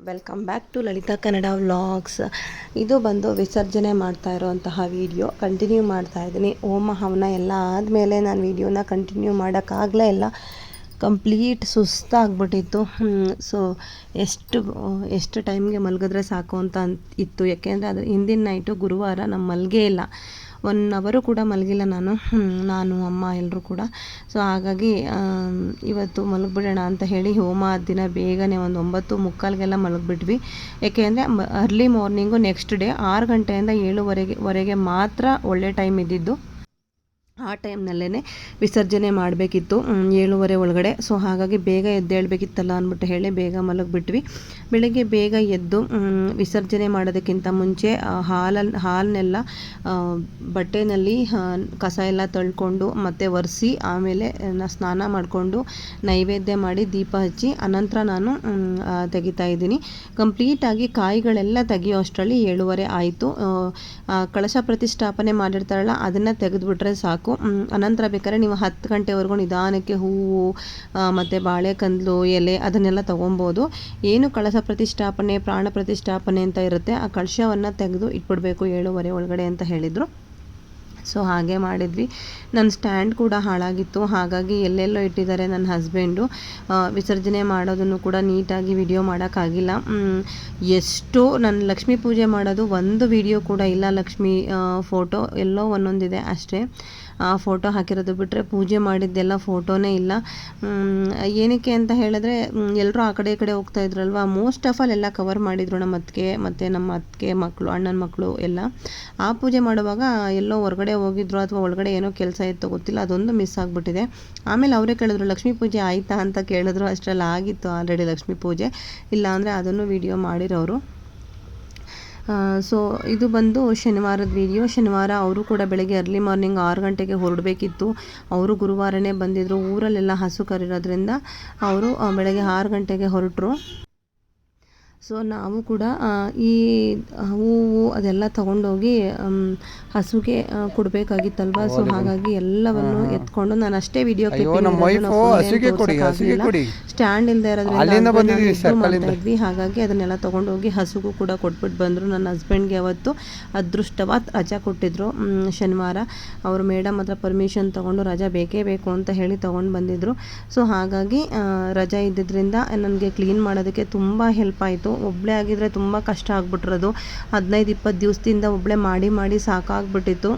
Welcome back to Lalitha Kannada vlogs ಇದು ಬಂದು ವಿಸರ್ಜನೆ ಮಾಡ್ತಾ ಇರೋವಂತಹ ವಿಡಿಯೋ ಕಂಟಿನ್ಯೂ ಮಾಡ್ತಾ ಇದ್ದೀನಿ. ಓಮ ಹವನ ಎಲ್ಲ ಆದಮೇಲೆ ನಾನು ವೀಡಿಯೋನ ಕಂಟಿನ್ಯೂ ಮಾಡೋಕ್ಕಾಗಲೇ ಇಲ್ಲ. ಕಂಪ್ಲೀಟ್ ಸುಸ್ತಾಗ್ಬಿಟ್ಟಿತ್ತು. ಸೊ ಎಷ್ಟು ಎಷ್ಟು ಟೈಮ್ಗೆ ಮಲಗಿದ್ರೆ ಸಾಕು ಅಂತ ಇತ್ತು. ಯಾಕೆಂದರೆ ಅದು ಹಿಂದಿನ ನೈಟು ಗುರುವಾರ ನಮ್ಮ ಮಲಗೇ ಇಲ್ಲ. ಒನ್ ಅವರು ಕೂಡ ಮಲಗಿಲ್ಲ ನಾನು. ನಾನು, ಅಮ್ಮ ಎಲ್ಲರೂ ಕೂಡ. ಸೊ ಹಾಗಾಗಿ ಇವತ್ತು ಮಲಗಿಬಿಡೋಣ ಅಂತ ಹೇಳಿ ಹೋಮ ದಿನ ಬೇಗನೆ ಒಂದು ಒಂಬತ್ತು ಮುಕ್ಕಾಲ್ಗೆಲ್ಲ ಮಲಗಿಬಿಟ್ವಿ. ಏಕೆಂದರೆ ಅರ್ಲಿ ಮಾರ್ನಿಂಗು ನೆಕ್ಸ್ಟ್ ಡೇ ಆರು ಗಂಟೆಯಿಂದ ಏಳುವರೆಗೆ, ವರೆಗೆ ಮಾತ್ರ ಒಳ್ಳೆ ಟೈಮ್ ಇದ್ದಿದ್ದು. ಆ ಟೈಮ್ನಲ್ಲೇ ವಿಸರ್ಜನೆ ಮಾಡಬೇಕಿತ್ತು ಏಳುವರೆ ಒಳಗಡೆ. ಸೊ ಹಾಗಾಗಿ ಬೇಗ ಎದ್ದೇಳಬೇಕಿತ್ತಲ್ಲ ಅಂದ್ಬಿಟ್ಟು ಹೇಳಿ ಬೇಗ ಮಲಗಿಬಿಟ್ವಿ. ಬೆಳಗ್ಗೆ ಬೇಗ ಎದ್ದು ವಿಸರ್ಜನೆ ಮಾಡೋದಕ್ಕಿಂತ ಮುಂಚೆ ಹಾಲಲ್ಲಿ ಹಾಲನ್ನೆಲ್ಲ ಬಟ್ಟೆನಲ್ಲಿ ಕಸ ಎಲ್ಲ ತಳ್ಕೊಂಡು ಮತ್ತು ಒರೆಸಿ ಆಮೇಲೆ ಸ್ನಾನ ಮಾಡಿಕೊಂಡು ನೈವೇದ್ಯ ಮಾಡಿ ದೀಪ ಹಚ್ಚಿ, ಅನಂತರ ನಾನು ತೆಗಿತಾ ಇದ್ದೀನಿ. ಕಂಪ್ಲೀಟಾಗಿ ಕಾಯಿಗಳೆಲ್ಲ ತೆಗಿಯೋ ಅಷ್ಟರಲ್ಲಿ ಏಳುವರೆ ಆಯಿತು. ಕಳಶ ಪ್ರತಿಷ್ಠಾಪನೆ ಮಾಡಿರ್ತಾರಲ್ಲ, ಅದನ್ನು ತೆಗೆದುಬಿಟ್ರೆ ಸಾಕು. ಮ್, ಅನಂತರ ಬೇಕಾದ್ರೆ ನೀವು ಹತ್ತು ಗಂಟೆವರೆಗೂ ನಿಧಾನಕ್ಕೆ ಹೂವು ಮತ್ತು ಬಾಳೆಕಂದ್ಲು ಎಲೆ ಅದನ್ನೆಲ್ಲ ತೊಗೊಬೋದು. ಏನು ಕಳಶ ಪ್ರತಿಷ್ಠಾಪನೆ ಪ್ರಾಣ ಪ್ರತಿಷ್ಠಾಪನೆ ಅಂತ ಇರುತ್ತೆ ಆ ಕಳಶವನ್ನು ತೆಗೆದು ಇಟ್ಬಿಡಬೇಕು ಏಳುವರೆ ಒಳಗಡೆ ಅಂತ ಹೇಳಿದರು. ಸೊ ಹಾಗೆ ಮಾಡಿದ್ವಿ. ನನ್ನ ಸ್ಟ್ಯಾಂಡ್ ಕೂಡ ಹಾಳಾಗಿತ್ತು. ಹಾಗಾಗಿ ಎಲ್ಲೆಲ್ಲೋ ಇಟ್ಟಿದ್ದಾರೆ ನನ್ನ ಹಸ್ಬೆಂಡು. ವಿಸರ್ಜನೆ ಮಾಡೋದನ್ನು ಕೂಡ ನೀಟಾಗಿ ವಿಡಿಯೋ ಮಾಡೋಕ್ಕಾಗಿಲ್ಲ. ಎಷ್ಟೋ ನನ್ನ ಲಕ್ಷ್ಮೀ ಪೂಜೆ ಮಾಡೋದು ಒಂದು ವಿಡಿಯೋ ಕೂಡ ಇಲ್ಲ ಲಕ್ಷ್ಮಿ ಫೋಟೋ ಎಲ್ಲೋ ಒಂದೊಂದಿದೆ ಅಷ್ಟೇ. ಆ ಫೋಟೋ ಹಾಕಿರೋದು ಬಿಟ್ಟರೆ ಪೂಜೆ ಮಾಡಿದ್ದೆಲ್ಲ ಫೋಟೋನೇ ಇಲ್ಲ. ಏನಕ್ಕೆ ಅಂತ ಹೇಳಿದ್ರೆ ಎಲ್ಲರೂ ಆ ಕಡೆ ಈ ಕಡೆ ಹೋಗ್ತಾ ಇದ್ರಲ್ವ? ಮೋಸ್ಟ್ ಆಫ್ ಆಲ್ ಎಲ್ಲ ಕವರ್ ಮಾಡಿದ್ರು ನಮ್ಮ ಅತ್ತಿಗೆ, ಮತ್ತು ನಮ್ಮ ಅತ್ತಿಗೆ ಮಕ್ಕಳು, ಅಣ್ಣನ ಮಕ್ಕಳು ಎಲ್ಲ. ಆ ಪೂಜೆ ಮಾಡುವಾಗ ಎಲ್ಲೋ ಹೊರಗಡೆ ಹೋಗಿದ್ರು ಅಥವಾ ಒಳಗಡೆ ಏನೋ ಕೆಲಸ ಇತ್ತು ಗೊತ್ತಿಲ್ಲ, ಅದೊಂದು ಮಿಸ್ ಆಗಿಬಿಟ್ಟಿದೆ. ಆಮೇಲೆ ಅವರೇ ಕೇಳಿದ್ರು, ಲಕ್ಷ್ಮೀ ಪೂಜೆ ಆಯಿತಾ? ಅಂತ ಕೇಳಿದ್ರು, ಅಷ್ಟರಲ್ಲಿ ಆಗಿತ್ತು ಆಲ್ರೆಡಿ ಲಕ್ಷ್ಮೀ ಪೂಜೆ. ಇಲ್ಲ ಅಂದರೆ ಅದನ್ನು ವಿಡಿಯೋ ಮಾಡಿರೋರು. ಸೊ ಇದು ಬಂದು ಶನಿವಾರದ ವಿಡಿಯೋ ಶನಿವಾರ ಅವರು ಕೂಡ ಬೆಳಗ್ಗೆ ಅರ್ಲಿ ಮಾರ್ನಿಂಗ್ ಆರು ಗಂಟೆಗೆ ಹೊರಡಬೇಕಿತ್ತು. ಅವರು ಗುರುವಾರನೇ ಬಂದಿದ್ದರು ಊರಲ್ಲೆಲ್ಲ ಹಸು ಕರಿರೋದ್ರಿಂದ ಅವರು ಬೆಳಗ್ಗೆ ಆರು ಗಂಟೆಗೆ ಹೊರಟರು. ಸೊ ನಾವು ಕೂಡ ಈ ಹೂವು ಅದೆಲ್ಲ ತಗೊಂಡೋಗಿ ಹಸುಗೆ ಕೊಡ್ಬೇಕಾಗಿತ್ತಲ್ವಾ? ಸೊ ಹಾಗಾಗಿ ಎಲ್ಲವನ್ನು ಎತ್ಕೊಂಡು ನಾನು ಅಷ್ಟೇ ವಿಡಿಯೋ. ಸ್ಟ್ಯಾಂಡ್ ಇಲ್ಲದೆ ಇರೋದ್ರಿಂದ ಇದ್ವಿ ಹಾಗಾಗಿ ಅದನ್ನೆಲ್ಲ ತೊಗೊಂಡೋಗಿ ಹಸುಗೂ ಕೂಡ ಕೊಟ್ಬಿಟ್ಟು ಬಂದರು. ನನ್ನ ಹಸ್ಬೆಂಡ್ಗೆ ಅವತ್ತು ಅದೃಷ್ಟವಾದ ರಜಾ ಕೊಟ್ಟಿದ್ರು. ಶನಿವಾರ. ಅವರು ಮೇಡಮ್ ಹತ್ರ ಪರ್ಮಿಷನ್ ತಗೊಂಡು ರಜಾ ಬೇಕೇ ಬೇಕು ಅಂತ ಹೇಳಿ ತಗೊಂಡು ಬಂದಿದ್ರು. ಸೊ ಹಾಗಾಗಿ ರಜಾ ಇದ್ದಿದ್ದರಿಂದ ನನಗೆ ಕ್ಲೀನ್ ಮಾಡೋದಕ್ಕೆ ತುಂಬ ಹೆಲ್ಪ್ ಆಯಿತು. ಒಬ್ಬಳೇ ಆಗಿದ್ದರೆ ತುಂಬ ಕಷ್ಟ ಆಗ್ಬಿಟ್ಟಿರೋದು. ಹದಿನೈದು, ಇಪ್ಪತ್ತು ದಿವಸದಿಂದ ಒಬ್ಬಳೇ ಮಾಡಿ ಮಾಡಿ ಸಾಕಾಗ್ಬಿಟ್ಟಿತ್ತು.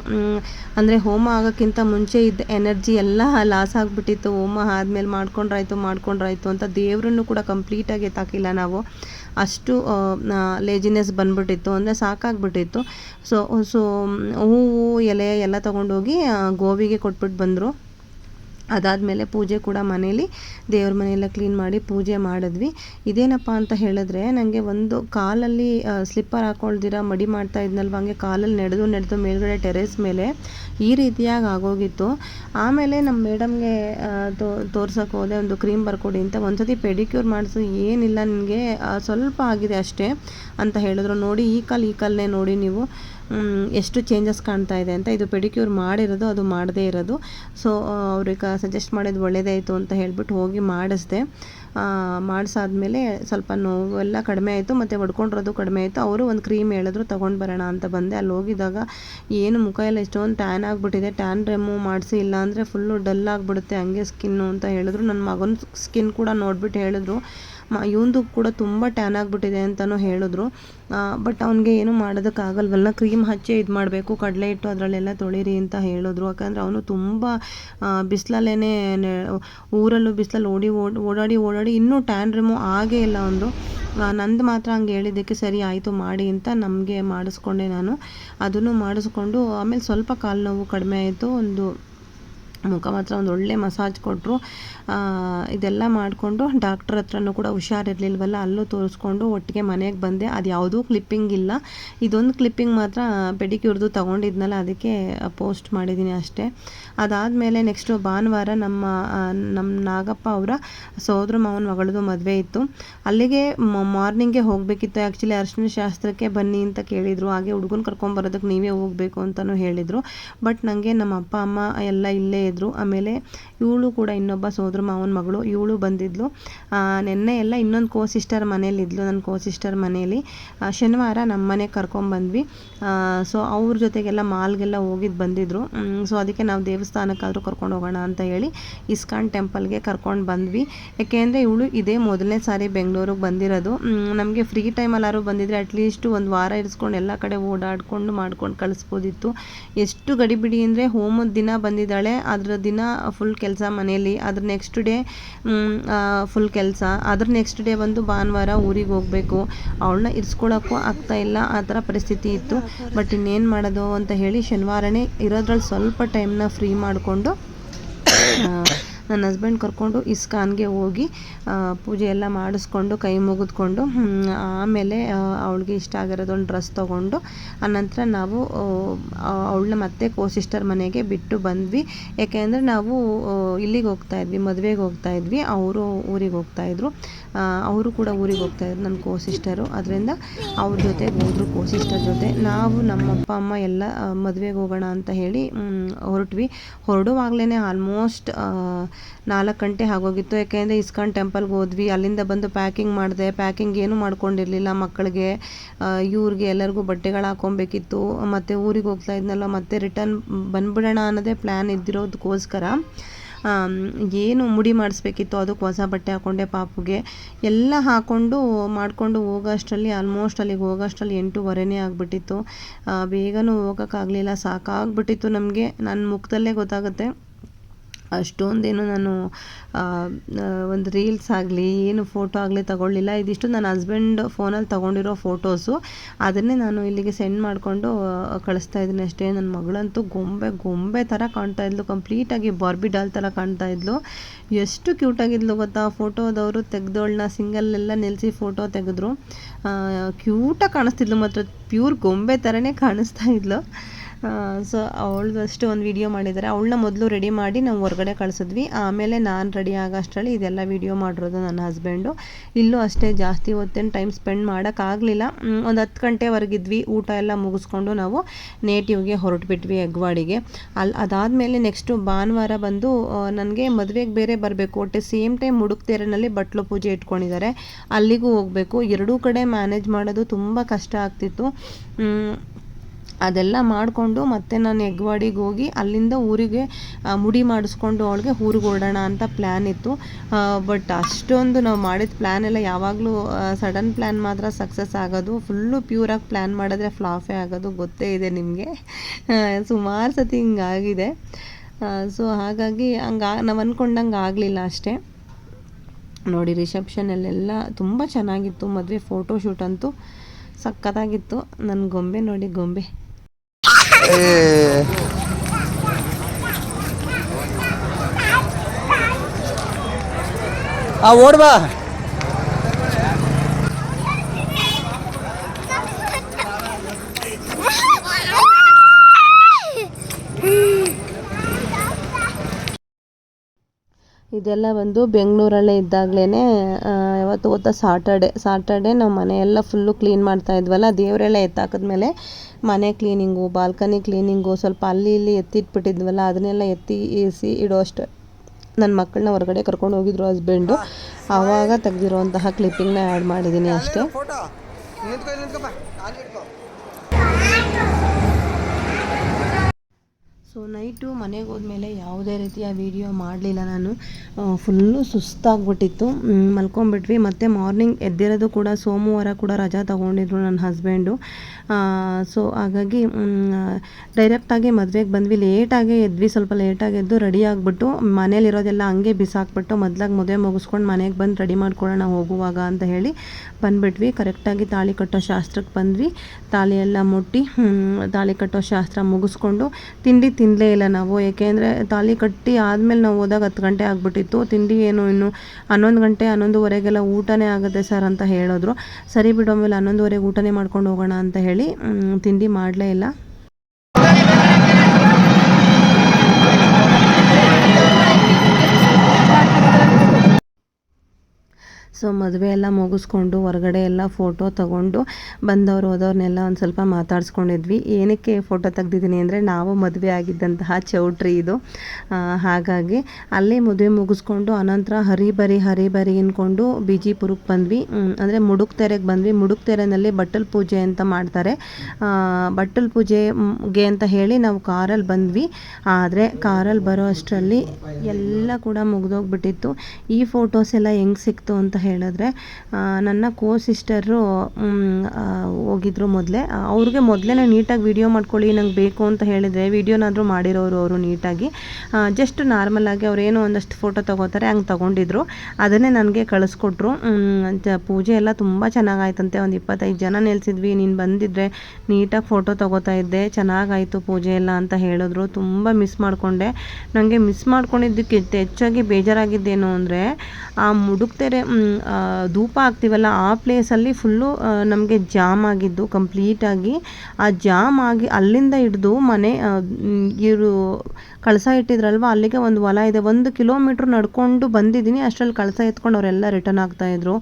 ಅಂದರೆ ಹೋಮ ಆಗೋಕ್ಕಿಂತ ಮುಂಚೆ ಇದ್ದ ಎನರ್ಜಿ ಎಲ್ಲ ಲಾಸ್ ಆಗಿಬಿಟ್ಟಿತ್ತು. ಹೋಮ ಆದಮೇಲೆ ಮಾಡ್ಕೊಂಡ್ರಾಯ್ತು ಮಾಡ್ಕೊಂಡ್ರಾಯ್ತು ಅಂತ ದೇವ್ರನ್ನು ಕೂಡ ಕಂಪ್ಲೀಟಾಗಿ ಎತ್ತಾಕಿಲ್ಲ ನಾವು. ಅಷ್ಟು ಲೇಜಿನೆಸ್ ಬಂದ್ಬಿಟ್ಟಿತ್ತು. ಅಂದರೆ ಸಾಕಾಗ್ಬಿಟ್ಟಿತ್ತು. ಸೊ ಸೊ, ಹೂವು, ಎಲೆ ಎಲ್ಲ ತೊಗೊಂಡೋಗಿ ಗೋವಿಗೆ ಕೊಟ್ಬಿಟ್ಟು ಬಂದರು. ಅದಾದಮೇಲೆ ಪೂಜೆ ಕೂಡ ಮನೇಲಿ ದೇವ್ರ ಮನೆಯೆಲ್ಲ ಕ್ಲೀನ್ ಮಾಡಿ ಪೂಜೆ ಮಾಡಿದ್ವಿ. ಇದೇನಪ್ಪ ಅಂತ ಹೇಳಿದ್ರೆ ನನಗೆ ಒಂದು ಕಾಲಲ್ಲಿ ಸ್ಲಿಪ್ಪರ್ ಹಾಕೊಳ್ದಿರ, ಮಡಿ ಮಾಡ್ತಾ ಇದ್ನಲ್ವ, ಹಂಗೆ ಕಾಲಲ್ಲಿ ನಡೆದು ನಡೆದು ಮೇಲ್ಗಡೆ ಟೆರೇಸ್ ಮೇಲೆ ಈ ರೀತಿಯಾಗಿ ಆಗೋಗಿತ್ತು. ಆಮೇಲೆ ನಮ್ಮ ಮೇಡಮ್ಗೆ ತೋರ್ಸೋಕೆ ಹೋದೆ, ಒಂದು ಕ್ರೀಮ್ ಬರ್ಕೊಡಿ ಅಂತ. ಒಂದ್ಸತಿ ಪೆಡಿಕ್ಯೂರ್ ಮಾಡಿಸು, ಏನಿಲ್ಲ ನನಗೆ ಸ್ವಲ್ಪ ಆಗಿದೆ ಅಷ್ಟೇ ಅಂತ ಹೇಳಿದ್ರು. ನೋಡಿ, ಈ ಕಾಲು, ಈ ಕಾಲನ್ನೇ ನೋಡಿ ನೀವು. ಎಷ್ಟು ಚೇಂಜಸ್ ಕಾಣ್ತಾ ಇದೆ ಅಂತ ಇದು ಪೆಡಿಕ್ಯೂರ್ ಮಾಡಿರೋದು, ಅದು ಮಾಡದೇ ಇರೋದು. ಸೊ ಅವ್ರಿಗೆ ಸಜೆಸ್ಟ್ ಮಾಡಿದ್ದು ಒಳ್ಳೆಯದೇ ಆಯಿತು ಅಂತ ಹೇಳ್ಬಿಟ್ಟು ಹೋಗಿ ಮಾಡಿಸ್ದೆ. ಮಾಡಿಸಾದ್ಮೇಲೆ ಸ್ವಲ್ಪ ನೋವೆಲ್ಲ ಕಡಿಮೆ ಆಯಿತು, ಮತ್ತು ಹೊಡ್ಕೊಂಡಿರೋದು ಕಡಿಮೆ ಆಯಿತು. ಅವರು ಒಂದು ಕ್ರೀಮ್ ಹೇಳಿದ್ರು, ತೊಗೊಂಡು ಬರೋಣ ಅಂತ ಬಂದೆ. ಅಲ್ಲಿ ಹೋಗಿದಾಗ ಏನು ಮುಖ ಎಲ್ಲ ಎಷ್ಟೊಂದು ಟ್ಯಾನ್ ಆಗಿಬಿಟ್ಟಿದೆ. ಟ್ಯಾನ್ ರಿಮೂವ್ ಮಾಡಿಸಿ ಇಲ್ಲ ಅಂದರೆ ಫುಲ್ಲು ಡಲ್ ಆಗಿಬಿಡುತ್ತೆ, ಹಂಗೆ ಸ್ಕಿನ್ನು ಅಂತ ಹೇಳಿದ್ರು. ನನ್ನ ಮಗನ ಸ್ಕಿನ್ ಕೂಡ ನೋಡ್ಬಿಟ್ಟು ಹೇಳಿದ್ರು. ಇವಂದು ಕೂಡ ತುಂಬ ಟ್ಯಾನ್ ಆಗಿಬಿಟ್ಟಿದೆ ಅಂತಲೂ ಹೇಳಿದ್ರು. ಬಟ್ ಅವನಿಗೆ ಏನು ಮಾಡೋದಕ್ಕಾಗಲ್ವಲ್ಲ ಕ್ರೀಮ್ ಹಚ್ಚಿ ಇದು ಮಾಡಬೇಕು, ಕಡಲೆ ಹಿಟ್ಟು ಅದರಲ್ಲೆಲ್ಲ ತೊಳಿರಿ ಅಂತ ಹೇಳಿದ್ರು. ಯಾಕಂದರೆ ಅವನು ತುಂಬ ಬಿಸಿಲಲ್ಲೇ ಊರಲ್ಲೂ ಬಿಸಿಲಲ್ಲಿ ಓಡಿ ಓಡಿ, ಓಡಾಡಿ ಓಡಾಡಿ ಇನ್ನೂ ಟ್ಯಾನ್ ರಿಮೂವ್ ಆಗೇ ಇಲ್ಲ ಅವನು ನಂದು ಮಾತ್ರ ಹಂಗೆ ಹೇಳಿದ್ದಕ್ಕೆ ಸರಿ ಆಯಿತು ಮಾಡಿ ಅಂತ ನಮಗೆ ಮಾಡಿಸ್ಕೊಂಡೆ ನಾನು. ಅದನ್ನು ಮಾಡಿಸ್ಕೊಂಡು ಆಮೇಲೆ ಸ್ವಲ್ಪ ಕಾಲು ನೋವು ಕಡಿಮೆ ಆಯಿತು. ಒಂದು ಮುಖ ಮಾತ್ರ ಒಂದು ಒಳ್ಳೆ ಮಸಾಜ್ ಕೊಟ್ಟರು ಇದೆಲ್ಲ ಮಾಡಿಕೊಂಡು ಡಾಕ್ಟ್ರ್ ಹತ್ರನೂ ಕೂಡ ಹುಷಾರಿರ್ಲಿಲ್ವಲ್ಲ, ಅಲ್ಲೂ ತೋರಿಸ್ಕೊಂಡು ಒಟ್ಟಿಗೆ ಮನೆಗೆ ಬಂದೆ. ಅದು ಯಾವುದೂ ಕ್ಲಿಪ್ಪಿಂಗ್ ಇಲ್ಲ. ಇದೊಂದು ಕ್ಲಿಪ್ಪಿಂಗ್ ಮಾತ್ರ ಪೆಡಿಕ್ಯೂರ್ದು ತೊಗೊಂಡಿದ್ನಲ್ಲ, ಅದಕ್ಕೆ ಪೋಸ್ಟ್ ಮಾಡಿದ್ದೀನಿ ಅಷ್ಟೇ. ಅದಾದಮೇಲೆ ನೆಕ್ಸ್ಟು ಭಾನುವಾರ ನಮ್ಮ ನಮ್ಮ ನಾಗಪ್ಪ ಅವರ ಸೋದರ ಮಾವನ ಮಗಳದು ಮದುವೆ ಇತ್ತು. ಅಲ್ಲಿಗೆ ಮಾರ್ನಿಂಗೇ ಹೋಗಬೇಕಿತ್ತು. ಆ್ಯಕ್ಚುಲಿ ಅರಿಶಿನ ಶಾಸ್ತ್ರಕ್ಕೆ ಬನ್ನಿ ಅಂತ ಕೇಳಿದರು. ಹಾಗೆ ಹುಡುಗನ ಕರ್ಕೊಂಬರೋದಕ್ಕೆ ನೀವೇ ಹೋಗಬೇಕು ಅಂತಲೂ ಹೇಳಿದರು. ಬಟ್ ನನಗೆ ನಮ್ಮ ಅಪ್ಪ, ಅಮ್ಮ ಎಲ್ಲ ಇಲ್ಲೇ ಇದ್ದರು ಆಮೇಲೆ ಇವಳು ಕೂಡ ಇನ್ನೊಬ್ಬ ಸೋದರ ಮಾವನ ಮಗಳು, ಇವಳು ಬಂದಿದ್ಲು. ನಿನ್ನೆ ಎಲ್ಲ ಇನ್ನೊಂದು ಕೋ ಸಿಸ್ಟರ್ ಮನೇಲಿದ್ಲು ನನ್ನ ಕೋ ಸಿಸ್ಟರ್ ಮನೇಲಿ. ಶನಿವಾರ ನಮ್ಮ ಮನೆಗೆ ಕರ್ಕೊಂಬಂದ್ವಿ ಸೊ ಅವ್ರ ಜೊತೆಗೆಲ್ಲ ಮಾಲ್ಗೆಲ್ಲ ಹೋಗಿದ್ದು ಬಂದಿದ್ರು. ಸೊ ಅದಕ್ಕೆ ನಾವು ದೇವಸ್ಥಾನಕ್ಕಾದರೂ ಕರ್ಕೊಂಡು ಹೋಗೋಣ ಅಂತ ಹೇಳಿ ಇಸ್ಕಾನ್ ಟೆಂಪಲ್ಗೆ ಕರ್ಕೊಂಡು ಬಂದ್ವಿ. ಯಾಕೆಂದರೆ ಇವಳು ಇದೇ ಮೊದಲನೇ ಸಾರಿ ಬೆಂಗಳೂರಿಗೆ ಬಂದಿರೋದು. ನಮಗೆ ಫ್ರೀ ಟೈಮಲ್ಲಾದ್ರು ಬಂದಿದ್ರೆ ಅಟ್ಲೀಸ್ಟ್ ಒಂದು ವಾರ ಇರಿಸ್ಕೊಂಡು ಎಲ್ಲ ಕಡೆ ಓಡಾಡಿಕೊಂಡು ಮಾಡ್ಕೊಂಡು ಕಳಿಸ್ಬೋದಿತ್ತು. ಎಷ್ಟು ಗಡಿಬಿಡಿ ಅಂದರೆ ಹೋಮದ ದಿನ ಬಂದಿದ್ದಾಳೆ, ಅದರ ದಿನ ಫುಲ್ ಕೆಲಸ ಮನೆಯಲ್ಲಿ ಅದ್ರ ನೆಕ್ಸ್ಟ್ ಡೇ ಫುಲ್ ಕೆಲಸ. ಅದ್ರ ನೆಕ್ಸ್ಟ್ ಡೇ ಬಂದು ಭಾನುವಾರ ಊರಿಗೆ ಹೋಗಬೇಕು. ಅವಳನ್ನ ಇರಿಸ್ಕೊಳ್ಳೋಕ್ಕೂ ಆಗ್ತಾ ಇಲ್ಲ. ಆ ಥರ ಪರಿಸ್ಥಿತಿ ಇತ್ತು. ಬಟ್ ಇನ್ನೇನು ಮಾಡೋದು ಅಂತ ಹೇಳಿ ಶನಿವಾರನೇ ಇರೋದ್ರಲ್ಲಿ ಸ್ವಲ್ಪ ಟೈಮ್ನ ಫ್ರೀ ಮಾಡಿಕೊಂಡು ನನ್ನ ಹಸ್ಬೆಂಡ್ ಕರ್ಕೊಂಡು ಇಸ್ಕಾನ್ಗೆ ಹೋಗಿ ಪೂಜೆ ಎಲ್ಲ ಮಾಡಿಸ್ಕೊಂಡು, ಕೈ ಮುಗಿದ್ಕೊಂಡು ಆಮೇಲೆ ಅವಳಿಗೆ ಇಷ್ಟ ಆಗಿರೋದೊಂದು ಡ್ರೆಸ್ ತೊಗೊಂಡು ಆನಂತರ ನಾವು ಅವಳನ್ನ ಮತ್ತೆ ಕೋ ಸಿಸ್ಟರ್ ಮನೆಗೆ ಬಿಟ್ಟು ಬಂದ್ವಿ. ಯಾಕೆಂದರೆ ನಾವು ಇಲ್ಲಿಗೆ ಹೋಗ್ತಾ ಇದ್ವಿ, ಮದುವೆಗೆ ಹೋಗ್ತಾ ಇದ್ವಿ, ಅವರು ಊರಿಗೆ ಹೋಗ್ತಾ ಇದ್ರು. ಅವರು ಕೂಡ ಊರಿಗೆ ಹೋಗ್ತಾ ಇದ್ರು ನನ್ನ ಕೋ ಸಿಸ್ಟರು ಅದರಿಂದ ಅವ್ರ ಜೊತೆ ಹೋದ್ರು ಕೋ ಸಿಸ್ಟರ್ ಜೊತೆ. ನಾವು ನಮ್ಮ ಅಪ್ಪ ಅಮ್ಮ ಎಲ್ಲ ಮದುವೆಗೆ ಹೋಗೋಣ ಅಂತ ಹೇಳಿ ಹೊರಟ್ವಿ. ಹೊರಡುವಾಗಲೇ ಆಲ್ಮೋಸ್ಟ್ ನಾಲ್ಕು ಗಂಟೆ ಆಗೋಗಿತ್ತು. ಯಾಕೆಂದರೆ ಇಸ್ಕಾನ್ ಟೆಂಪಲ್ಗೆ ಹೋದ್ವಿ. ಅಲ್ಲಿಂದ ಬಂದು ಪ್ಯಾಕಿಂಗ್ ಮಾಡಿದೆ. ಪ್ಯಾಕಿಂಗ್ ಏನೂ ಮಾಡ್ಕೊಂಡಿರಲಿಲ್ಲ ಮಕ್ಕಳಿಗೆ. ಇವ್ರಿಗೆ ಎಲ್ಲರಿಗೂ ಬಟ್ಟೆಗಳು ಹಾಕೊಬೇಕಿತ್ತು ಮತ್ತು ಊರಿಗೆ ಹೋಗ್ತಾ ಇದ್ನಲ್ಲ, ಮತ್ತೆ ರಿಟರ್ನ್ ಬಂದ್ಬಿಡೋಣ ಅನ್ನೋದೇ ಪ್ಲ್ಯಾನ್ ಇದ್ದಿರೋದಕ್ಕೋಸ್ಕರ ಏನು ಮುಡಿ ಮಾಡಿಸ್ಬೇಕಿತ್ತು ಅದಕ್ಕೆ ಹೊಸ ಬಟ್ಟೆ ಹಾಕ್ಕೊಂಡೆ ಪಾಪುಗೆ. ಎಲ್ಲ ಹಾಕ್ಕೊಂಡು ಮಾಡಿಕೊಂಡು ಹೋಗೋಷ್ಟರಲ್ಲಿ ಆಲ್ಮೋಸ್ಟ್ ಅಲ್ಲಿಗೆ ಹೋಗೋಷ್ಟರಲ್ಲಿ ಎಂಟೂವರೆನೇ ಆಗಿಬಿಟ್ಟಿತ್ತು. ಬೇಗನೂ ಹೋಗೋಕ್ಕಾಗಲಿಲ್ಲ. ಸಾಕಾಗ್ಬಿಟ್ಟಿತ್ತು ನಮಗೆ. ನನ್ನ ಮುಖದಲ್ಲೇ ಗೊತ್ತಾಗುತ್ತೆ. ಅಷ್ಟೊಂದೇನು ನಾನು ಒಂದು ರೀಲ್ಸ್ ಆಗಲಿ, ಏನು ಫೋಟೋ ಆಗಲಿ ತಗೊಳ್ಳಿಲ್ಲ. ಇದಿಷ್ಟು ನನ್ನ ಹಸ್ಬೆಂಡ್ ಫೋನಲ್ಲಿ ತೊಗೊಂಡಿರೋ ಫೋಟೋಸು ಅದನ್ನೇ ನಾನು ಇಲ್ಲಿಗೆ ಸೆಂಡ್ ಮಾಡಿಕೊಂಡು ಕಳಿಸ್ತಾ ಇದ್ದೀನಿ ಅಷ್ಟೇ. ನನ್ನ ಮಗಳಂತೂ ಗೊಂಬೆ ಗೊಂಬೆ ಥರ ಕಾಣ್ತಾ ಇದ್ಲು. ಕಂಪ್ಲೀಟಾಗಿ ಬಾರ್ಬಿ ಡಾಲ್ ಥರ ಕಾಣ್ತಾ ಇದ್ಲು. ಎಷ್ಟು ಕ್ಯೂಟಾಗಿದ್ಲು ಗೊತ್ತಾ? ಫೋಟೋದವರು ತೆಗ್ದೋಳನ್ನ ಸಿಂಗಲ್ಲೆಲ್ಲ ನಿಲ್ಲಿಸಿ ಫೋಟೋ ತೆಗೆದ್ರು. ಕ್ಯೂಟಾಗಿ ಕಾಣಿಸ್ತಿದ್ಲು ಮಾತ್ರ. ಪ್ಯೂರ್ ಗೊಂಬೆ ಥರನೇ ಕಾಣಿಸ್ತಾ ಇದ್ಲು. ಸೊ ಅವಳದು ಅಷ್ಟು ಒಂದು ವಿಡಿಯೋ ಮಾಡಿದ್ದಾರೆ ಅವಳನ್ನ ಮೊದಲು ರೆಡಿ ಮಾಡಿ ನಾವು ಹೊರಗಡೆ ಕಳಿಸಿದ್ವಿ. ಆಮೇಲೆ ನಾನು ರೆಡಿ ಆಗೋಷ್ಟರಲ್ಲಿ ಇದೆಲ್ಲ ವಿಡಿಯೋ ಮಾಡಿರೋದು ನನ್ನ ಹಸ್ಬೆಂಡು ಇಲ್ಲೂ ಅಷ್ಟೇ ಜಾಸ್ತಿ ಹೊತ್ತೇನು ಟೈಮ್ ಸ್ಪೆಂಡ್ ಮಾಡೋಕ್ಕಾಗಲಿಲ್ಲ ಒಂದು ಹತ್ತು ಗಂಟೆವರೆಗಿದ್ವಿ ಊಟ ಎಲ್ಲ ಮುಗಿಸ್ಕೊಂಡು ನಾವು ನೇಟಿವ್ಗೆ ಹೊರಟ್ಬಿಟ್ವಿ ಎಗ್ವಾಡಿಗೆ ಅಲ್ಲಿ ಅದಾದಮೇಲೆ ನೆಕ್ಸ್ಟು ಭಾನುವಾರ ಬಂದು ನನಗೆ ಮದುವೆಗೆ ಬೇರೆ ಬರಬೇಕು. ಒಟ್ಟೆ ಸೇಮ್ ಟೈಮ್ ಮುಡುಕ್ತೇರಿನಲ್ಲಿ ಬಟ್ಲು ಪೂಜೆ ಇಟ್ಕೊಂಡಿದ್ದಾರೆ ಅಲ್ಲಿಗೂ ಹೋಗಬೇಕು. ಎರಡೂ ಕಡೆ ಮ್ಯಾನೇಜ್ ಮಾಡೋದು ತುಂಬ ಕಷ್ಟ ಆಗ್ತಿತ್ತು. ಅದೆಲ್ಲ ಮಾಡಿಕೊಂಡು ಮತ್ತೆ ನಾನು ಹೆಗ್ವಾಡಿಗೆ ಹೋಗಿ ಅಲ್ಲಿಂದ ಊರಿಗೆ ಮುಡಿ ಮಾಡಿಸ್ಕೊಂಡು ಅವಳಿಗೆ ಊರಿಗೆ ಹೊರಡೋಣ ಅಂತ ಪ್ಲ್ಯಾನ್ ಇತ್ತು. ಬಟ್ ಅಷ್ಟೊಂದು ನಾವು ಮಾಡಿದ ಪ್ಲ್ಯಾನ್ ಎಲ್ಲ ಯಾವಾಗಲೂ ಸಡನ್ ಪ್ಲ್ಯಾನ್ ಮಾತ್ರ ಸಕ್ಸಸ್ ಆಗೋದು. ಫುಲ್ಲು ಪ್ಯೂರಾಗಿ ಪ್ಲ್ಯಾನ್ ಮಾಡಿದ್ರೆ ಫ್ಲಾಫೇ ಆಗೋದು ಗೊತ್ತೇ ಇದೆ ನಿಮಗೆ. ಸುಮಾರು ಸತಿ ಹಿಂಗಾಗಿದೆ. ಸೊ ಹಾಗಾಗಿ ಹಂಗೆ, ನಾವು ಅಂದ್ಕೊಂಡಂಗೆ ಆಗಲಿಲ್ಲ ಅಷ್ಟೇ. ನೋಡಿ ರಿಸೆಪ್ಷನಲ್ಲೆಲ್ಲ ತುಂಬ ಚೆನ್ನಾಗಿತ್ತು. ಮದುವೆ ಫೋಟೋ ಶೂಟ್ ಅಂತೂ ಸಕ್ಕತ್ತಾಗಿತ್ತು ನನ್ನ ಗೊಂಬೆ ನೋಡಿ ಗೊಂಬೆ. ಆ, ಓಡ್ ಬಾ. ಇದೆಲ್ಲ ಬಂದು ಬೆಂಗಳೂರಲ್ಲೇ ಇದ್ದಾಗಲೇ ಯಾವತ್ತು ಗೊತ್ತಾ ಸಾಟರ್ಡೆ ಸಾಟರ್ಡೆ ನಾವು ಮನೆಯೆಲ್ಲ ಫುಲ್ಲು ಕ್ಲೀನ್ ಮಾಡ್ತಾ ಇದ್ವಲ್ಲ, ದೇವರೆಲ್ಲ ಎತ್ತಾಕಿದ್ಮೇಲೆ ಮನೆ ಕ್ಲೀನಿಂಗು ಬಾಲ್ಕನಿ ಕ್ಲೀನಿಂಗು ಸ್ವಲ್ಪ ಅಲ್ಲಿ ಇಲ್ಲಿ ಎತ್ತಿಟ್ಬಿಟ್ಟಿದ್ವಲ್ಲ ಅದನ್ನೆಲ್ಲ ಎತ್ತಿ ಇರಿಸಿ ಇಡೋ ಅಷ್ಟು. ನನ್ನ ಮಕ್ಕಳನ್ನ ಹೊರಗಡೆ ಕರ್ಕೊಂಡು ಹೋಗಿದ್ರು ಹಸ್ಬೆಂಡು. ಆವಾಗ ತೆಗ್ದಿರೋಂತಹ ಕ್ಲಿಪ್ಪಿಂಗ್ನ ಆ್ಯಡ್ ಮಾಡಿದ್ದೀನಿ ಅಷ್ಟೇ. ಸೊ ನೈಟು ಮನೆಗೆ ಹೋದ್ಮೇಲೆ ಯಾವುದೇ ರೀತಿಯ ವೀಡಿಯೋ ಮಾಡಲಿಲ್ಲ ನಾನು. ಫುಲ್ಲು ಸುಸ್ತಾಗ್ಬಿಟ್ಟಿತ್ತು. ಮಲ್ಕೊಂಬಿಟ್ವಿ. ಮತ್ತು ಮಾರ್ನಿಂಗ್ ಎದ್ದಿರೋದು ಕೂಡ ಸೋಮವಾರ ಕೂಡ ರಜಾ ತೊಗೊಂಡಿದ್ರು ನನ್ನ ಹಸ್ಬೆಂಡು ಸೊ ಹಾಗಾಗಿ ಡೈರೆಕ್ಟಾಗಿ ಮದುವೆಗೆ ಬಂದ್ವಿ. ಲೇಟಾಗಿ ಎದ್ವಿ. ಸ್ವಲ್ಪ ಲೇಟಾಗಿ ಎದ್ದು ರೆಡಿ ಆಗಿಬಿಟ್ಟು ಮನೇಲಿರೋದೆಲ್ಲ ಹಂಗೆ ಬಿಸಾಕ್ಬಿಟ್ಟು ಮೊದ್ಲಾಗಿ ಮದುವೆ ಮುಗಿಸ್ಕೊಂಡು ಮನೆಗೆ ಬಂದು ರೆಡಿ ಮಾಡ್ಕೊಳ್ಳೋಣ ಹೋಗುವಾಗ ಅಂತ ಹೇಳಿ ಬಂದ್ಬಿಟ್ವಿ. ಕರೆಕ್ಟಾಗಿ ತಾಳಿ ಕಟ್ಟೋ ಶಾಸ್ತ್ರಕ್ಕೆ ಬಂದ್ವಿ. ತಾಳಿ ಎಲ್ಲ ಮುಟ್ಟಿ ತಾಳಿ ಕಟ್ಟೋ ಶಾಸ್ತ್ರ ಮುಗಿಸ್ಕೊಂಡು ತಿಂಡಿ ತಿನ್ನಲೇ ಇಲ್ಲ ನಾವು. ಏಕೆಂದರೆ ತಾಲಿ ಕಟ್ಟಿ ಆದಮೇಲೆ ನಾವು ಹೋದಾಗ ಹತ್ತು ಗಂಟೆ ಆಗಿಬಿಟ್ಟಿತ್ತು. ತಿಂಡಿ ಏನು ಇನ್ನು ಹನ್ನೊಂದು ಗಂಟೆ, ಹನ್ನೊಂದುವರೆಗೆಲ್ಲ ಊಟನೇ ಆಗುತ್ತೆ ಸರ್ ಅಂತ ಹೇಳಿದ್ರು. ಸರಿ ಬಿಡು ಆಮೇಲೆ ಹನ್ನೊಂದುವರೆಗೆ ಊಟನೇ ಮಾಡ್ಕೊಂಡು ಹೋಗೋಣ ಅಂತ ಹೇಳಿ ತಿಂಡಿ ಮಾಡಲೇ ಇಲ್ಲ. ಸೊ ಮದುವೆ ಎಲ್ಲ ಮುಗಿಸ್ಕೊಂಡು ಹೊರಗಡೆ ಎಲ್ಲ ಫೋಟೋ ತೊಗೊಂಡು ಬಂದವರು, ಹೋದವ್ರನ್ನೆಲ್ಲ ಒಂದು ಸ್ವಲ್ಪ ಮಾತಾಡಿಸ್ಕೊಂಡಿದ್ವಿ. ಏನಕ್ಕೆ ಫೋಟೋ ತೆಗ್ದಿದ್ದೀನಿ ಅಂದರೆ ನಾವು ಮದುವೆ ಆಗಿದ್ದಂತಹ ಚೌಟ್ರಿ ಇದು. ಹಾಗಾಗಿ ಅಲ್ಲೇ ಮದುವೆ ಮುಗಿಸ್ಕೊಂಡು ಅನಂತರ ಹರಿಬರಿ ಹರಿಬರಿ ಅಂದ್ಕೊಂಡು ಬಿಜಿಪುರಕ್ಕೆ ಬಂದ್ವಿ. ಅಂದರೆ ಮುಡುಕ್ತೆರೆಗೆ ಬಂದ್ವಿ. ಮುಡುಕ್ತೆರೆನಲ್ಲಿ ಬಟ್ಟಲ್ ಪೂಜೆ ಅಂತ ಮಾಡ್ತಾರೆ. ಬಟ್ಟಲ್ ಪೂಜೆಗೆ ಅಂತ ಹೇಳಿ ನಾವು ಕಾರಲ್ಲಿ ಬಂದ್ವಿ. ಆದರೆ ಕಾರಲ್ಲಿ ಬರೋ ಅಷ್ಟರಲ್ಲಿ ಎಲ್ಲ ಕೂಡ ಮುಗಿದೋಗ್ಬಿಟ್ಟಿತ್ತು. ಈ ಫೋಟೋಸ್ ಎಲ್ಲ ಹೆಂಗೆ ಸಿಕ್ತು ಅಂತ ಹೇಳಿದ್ರೆ ನನ್ನ ಕೋ ಸಿಸ್ಟರು ಹೋಗಿದ್ರು ಮೊದಲೇ. ಅವ್ರಿಗೆ ಮೊದಲೇ ನೀಟಾಗಿ ವಿಡಿಯೋ ಮಾಡ್ಕೊಳ್ಳಿ, ನಂಗೆ ಬೇಕು ಅಂತ ಹೇಳಿದರೆ ವಿಡಿಯೋನಾದರೂ ಮಾಡಿರೋರು ಅವರು ನೀಟಾಗಿ. ಜಸ್ಟ್ ನಾರ್ಮಲಾಗಿ ಅವ್ರೇನೋ ಒಂದಷ್ಟು ಫೋಟೋ ತಗೋತಾರೆ, ಹಂಗೆ ತಗೊಂಡಿದ್ರು. ಅದನ್ನೇ ನನಗೆ ಕಳಿಸ್ಕೊಟ್ರು. ಪೂಜೆ ಎಲ್ಲ ತುಂಬ ಚೆನ್ನಾಗಾಯ್ತಂತೆ. ಒಂದು ಇಪ್ಪತ್ತೈದು ಜನ ನಿಲ್ಸಿದ್ವಿ. ನೀನು ಬಂದಿದ್ರೆ ನೀಟಾಗಿ ಫೋಟೋ ತಗೋತಾ ಇದ್ದೆ. ಚೆನ್ನಾಗಾಯಿತು ಪೂಜೆ ಎಲ್ಲ ಅಂತ ಹೇಳಿದ್ರು. ತುಂಬ ಮಿಸ್ ಮಾಡಿಕೊಂಡೆ. ನನಗೆ ಮಿಸ್ ಮಾಡ್ಕೊಂಡಿದ್ದಕ್ಕೆ ಹೆಚ್ಚಾಗಿ ಬೇಜಾರಾಗಿದ್ದೇನು ಅಂದರೆ, ಆ ಮುಡುಕ್ತೆರೆ ಧೂಪ ಹಾಕ್ತೀವಲ್ಲ, ಆ ಪ್ಲೇಸಲ್ಲಿ ಫುಲ್ಲು ನಮಗೆ ಜಾಮ್ ಆಗಿದ್ದು ಕಂಪ್ಲೀಟಾಗಿ ಆ ಜಾಮ್ ಆಗಿ ಅಲ್ಲಿಂದ ಹಿಡಿದು ಮನೆ ಇವರು ಕಳಸ ಇಟ್ಟಿದ್ರಲ್ವ? ಅಲ್ಲಿಗೆ ಒಂದು ಹೊಲ ಇದೆ. ಒಂದು ಕಿಲೋಮೀಟ್ರ್ ನಡ್ಕೊಂಡು ಬಂದಿದ್ದೀನಿ. ಅಷ್ಟರಲ್ಲಿ ಕಳಸ ಎತ್ಕೊಂಡು ಅವರೆಲ್ಲ ರಿಟರ್ನ್ ಆಗ್ತಾಯಿದ್ರು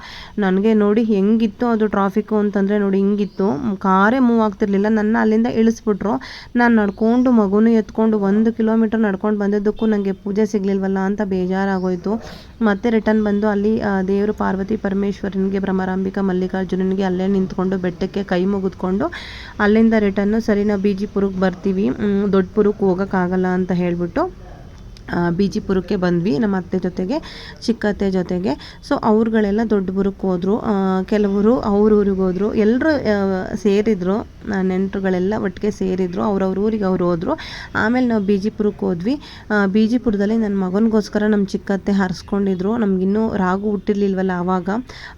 ನನಗೆ ನೋಡಿ ಹೆಂಗಿತ್ತು ಅದು ಟ್ರಾಫಿಕ್ಕು ಅಂತಂದರೆ ನೋಡಿ ಹಿಂಗಿತ್ತು. ಕಾರೇ ಮೂವ್ ಆಗ್ತಿರ್ಲಿಲ್ಲ. ನನ್ನ ಅಲ್ಲಿಂದ ಇಳಿಸ್ಬಿಟ್ರು. ನಾನು ನಡ್ಕೊಂಡು ಮಗುನೂ ಎತ್ಕೊಂಡು ಒಂದು ಕಿಲೋಮೀಟ್ರ್ ನಡ್ಕೊಂಡು ಬಂದಿದ್ದಕ್ಕೂ ನನಗೆ ಪೂಜೆ ಸಿಗಲಿಲ್ವಲ್ಲ ಅಂತ ಬೇಜಾರಾಗೋಯಿತು. ಮತ್ತೆ ರಿಟರ್ನ್ ಬಂದು ಅಲ್ಲಿ ದೇವರು ಪಾರ್ವತಿ ಪರಮೇಶ್ವರನಿಗೆ ಭ್ರಮರಾಂಬಿಕಾ ಮಲ್ಲಿಕಾರ್ಜುನನಿಗೆ ಅಲ್ಲೇ ನಿಂತ್ಕೊಂಡು ಬೆಟ್ಟಕ್ಕೆ ಕೈ ಮುಗಿದ್ಕೊಂಡು ಅಲ್ಲಿಂದ ರಿಟರ್ನು ಸರಿ ನಾವು ಬಿಜಿಪುರಕ್ಕೆ ಬರ್ತೀವಿ. ದೊಡ್ಡ ದೊಡ್ಡಪುರಕ್ಕೆ ಹೋಗೋಕ್ಕಾಗಲ್ಲ ಅಂತ ಹೇಳಿಬಿಟ್ಟು ಬಿಜಿಪುರಕ್ಕೆ ಬಂದ್ವಿ, ನಮ್ಮ ಅತ್ತೆ ಜೊತೆಗೆ ಚಿಕ್ಕತ್ತೆ ಜೊತೆಗೆ. ಸೊ ಅವ್ರುಗಳೆಲ್ಲ ದೊಡ್ಡಪುರಕ್ಕೆ ಹೋದರು. ಕೆಲವರು ಅವ್ರ ಊರಿಗೆ ಹೋದರು. ಎಲ್ಲರೂ ಸೇರಿದ್ರು. ನೆಂಟರುಗಳೆಲ್ಲ ಒಟ್ಟಿಗೆ ಸೇರಿದ್ರು. ಅವ್ರವ್ರ ಊರಿಗೆ ಅವ್ರು ಹೋದರು. ಆಮೇಲೆ ನಾವು ಬಿಜಿಪುರಕ್ಕೆ ಹೋದ್ವಿ. ಬಿಜಿಪುರದಲ್ಲಿ ನನ್ನ ಮಗನಿಗೋಸ್ಕರ ನಮ್ಮ ಚಿಕ್ಕತ್ತೆ ಹರಿಸ್ಕೊಂಡಿದ್ರು. ನಮಗಿನ್ನೂ ರಾಗು ಹುಟ್ಟಿರ್ಲಿಲ್ವಲ್ಲ ಆವಾಗ